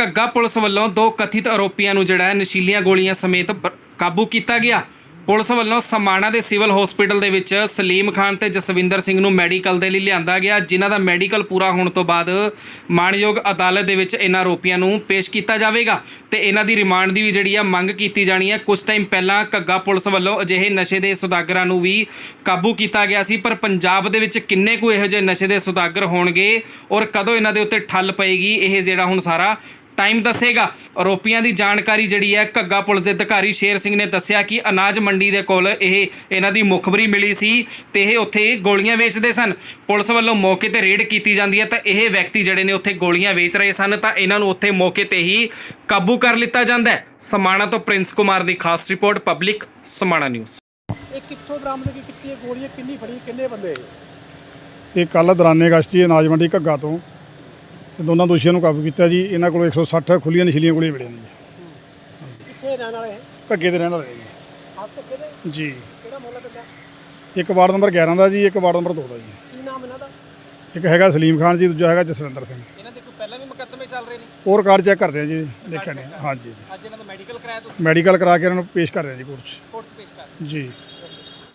ਘੱਗਾ police ਵੱਲੋਂ ਦੋ ਕਥਿਤ ਆਰੋਪੀਆਂ ਨੂੰ ਜਿਹੜਾ ਹੈ ਨਸ਼ੀਲੀਆਂ ਗੋਲੀਆਂ ਸਮੇਤ ਕਾਬੂ ਕੀਤਾ ਗਿਆ। ਪੁਲਿਸ ਵੱਲੋਂ ਸਮਾਣਾ ਦੇ ਸਿਵਲ ਹਸਪੀਟਲ ਦੇ ਵਿੱਚ ਸਲੀਮ ਖਾਨ ਤੇ ਜਸਵਿੰਦਰ ਸਿੰਘ ਨੂੰ ਮੈਡੀਕਲ ਦੇ ਲਈ ਲਿਆਂਦਾ ਗਿਆ, ਜਿਨ੍ਹਾਂ ਦਾ ਮੈਡੀਕਲ ਪੂਰਾ ਹੋਣ ਤੋਂ ਬਾਅਦ ਮਾਣਯੋਗ ਅਦਾਲਤ ਦੇ ਵਿੱਚ ਇਹਨਾਂ ਆਰੋਪੀਆਂ ਨੂੰ ਪੇਸ਼ ਕੀਤਾ ਜਾਵੇਗਾ। ਤੇ ਇਹਨਾਂ ਦੀ ਰਿਮਾਂਡ ਦੀ ਵੀ ਜਿਹੜੀ ਆ ਮੰਗ ਕੀਤੀ ਜਾਣੀ ਹੈ ਕੁਝ ਟਾਈਮ ਪਹਿਲਾਂ ਘੱਗਾ ਪੁਲਿਸ ਵੱਲੋਂ ਅਜਿਹੇ ਨਸ਼ੇ ਦੇ ਸੁਦਾਗਰਾਂ ਨੂੰ ਵੀ ਕਾਬੂ ਕੀਤਾ ਗਿਆ ਸੀ, ਪਰ ਪੰਜਾਬ ਦੇ ਵਿੱਚ ਕਿੰਨੇ ਕੁ ਇਹੋ ਜਿਹੇ ਨਸ਼ੇ ਦੇ ਸੁਦਾਗਰ ਹੋਣਗੇ ਔਰ ਕਦੋਂ ਇਹਨਾਂ ਦੇ ਉੱਤੇ ਠੱਲ ਪਏਗੀ, ਇਹ ਜਿਹੜਾ ਹੁਣ ਸਾਰਾ ਟਾਈਮ ਦੱਸੇਗਾ। ਆਰੋਪੀਆਂ ਦੀ ਜਾਣਕਾਰੀ ਜਿਹੜੀ ਹੈ ਘੱਗਾ ਪੁਲਿਸ ਦੇ ਅਧਿਕਾਰੀ ਸ਼ੇਰ ਸਿੰਘ ਨੇ ਦੱਸਿਆ ਕਿ ਅਨਾਜ ਮੰਡੀ ਦੇ ਕੋਲ ਇਹ ਇਹਨਾਂ ਦੀ ਮੁਖਬਰੀ ਮਿਲੀ ਸੀ ਤੇ ਇਹ ਉੱਥੇ ਗੋਲੀਆਂ ਵੇਚਦੇ ਸਨ। ਪੁਲਿਸ ਵੱਲੋਂ ਮੌਕੇ ਤੇ ਰੇਡ ਕੀਤੀ ਜਾਂਦੀ ਹੈ ਤਾਂ ਇਹ ਵਿਅਕਤੀ ਜਿਹੜੇ ਨੇ ਉੱਥੇ ਗੋਲੀਆਂ ਵੇਚ ਰਹੇ ਸਨ ਤਾਂ ਇਹਨਾਂ ਨੂੰ ਉੱਥੇ ਮੌਕੇ ਤੇ ਹੀ ਕਾਬੂ ਕਰ ਲਿੱਤਾ ਜਾਂਦਾ ਹੈ। ਸਮਾਣਾ ਤੋਂ ਪ੍ਰਿੰਸ ਕੁਮਾਰ ਦੀ ਖਾਸ ਰਿਪੋਰਟ ਪਬਲਿਕ ਸਮਾਣਾ ਨਿਊਜ਼। ਇਹ ਕਿੱਥੋਂ ਬਰਾਮਦਗੀ ਕੀਤੀ ਹੈ ਗੋਲੀਆਂ ਕਿੰਨੀ ਫੜੀ? ਕਿੰਨੇ ਬੰਦੇ ਇਹ? ਕੱਲ ਦੌਰਾਨੇ ਅਗਸਤ ਜੀ ਅਨਾਜ ਮੰਡੀ ਘੱਗਾ ਤੋਂ ਇਹ ਦੋਨਾਂ ਦੋਸ਼ੀਆਂ ਨੂੰ ਕਾਬੂ ਕੀਤਾ ਜੀ। ਇਹਨਾਂ ਕੋਲ 160 ਖੁੱਲੀਆਂ ਨਸ਼ੀਲੀਆਂ ਗੋਲੀਆਂ ਮਿਲੀਆਂ ਨੇ ਜੀ। ਕਿੱਥੇ ਰਹਿਣ ਵਾਲੇ ਹੈ ਘੱਗੇ ਦੇ ਰਹਿਣ ਵਾਲੇ ਜੀ। ਆਪ ਤੋਂ ਕਿਹਦੇ ਜੀ। ਕਿਹੜਾ ਮੁਹੱਲਾ ਪੈਂਦਾ ਇੱਕ ਵਾਰਡ ਨੰਬਰ 11 ਦਾ ਜੀ ਇੱਕ ਵਾਰਡ ਨੰਬਰ 2 ਦਾ ਜੀ। ਕੀ ਨਾਮ ਇਹਨਾਂ ਦਾ? ਇੱਕ ਹੈਗਾ ਸਲੀਮ ਖਾਨ ਜੀ ਦੂਜਾ ਹੈਗਾ ਜਸਵਿੰਦਰ ਸਿੰਘ। ਇਹਨਾਂ ਦੇ ਕੋਈ ਪਹਿਲਾਂ ਵੀ ਮੁਕੱਦਮੇ ਚੱਲ ਰਹੇ ਨੇ? ਹੋਰ ਕਾਰਡ ਚੈੱਕ ਕਰਦੇ ਆ ਜੀ ਦੇਖਿਆ ਨਹੀਂ। ਹਾਂਜੀ। ਅੱਜ ਇਹਨਾਂ ਦਾ ਮੈਡੀਕਲ ਕਰਾਇਆ ਤੁਸੀਂ? ਮੈਡੀਕਲ ਕਰਾ ਕੇ ਇਹਨਾਂ ਨੂੰ ਪੇਸ਼ ਕਰ ਰਹੇ ਜੀ ਕੋਰਟ 'ਚ। ਕੋਰਟ 'ਚ ਪੇਸ਼ ਕਰ ਜੀ।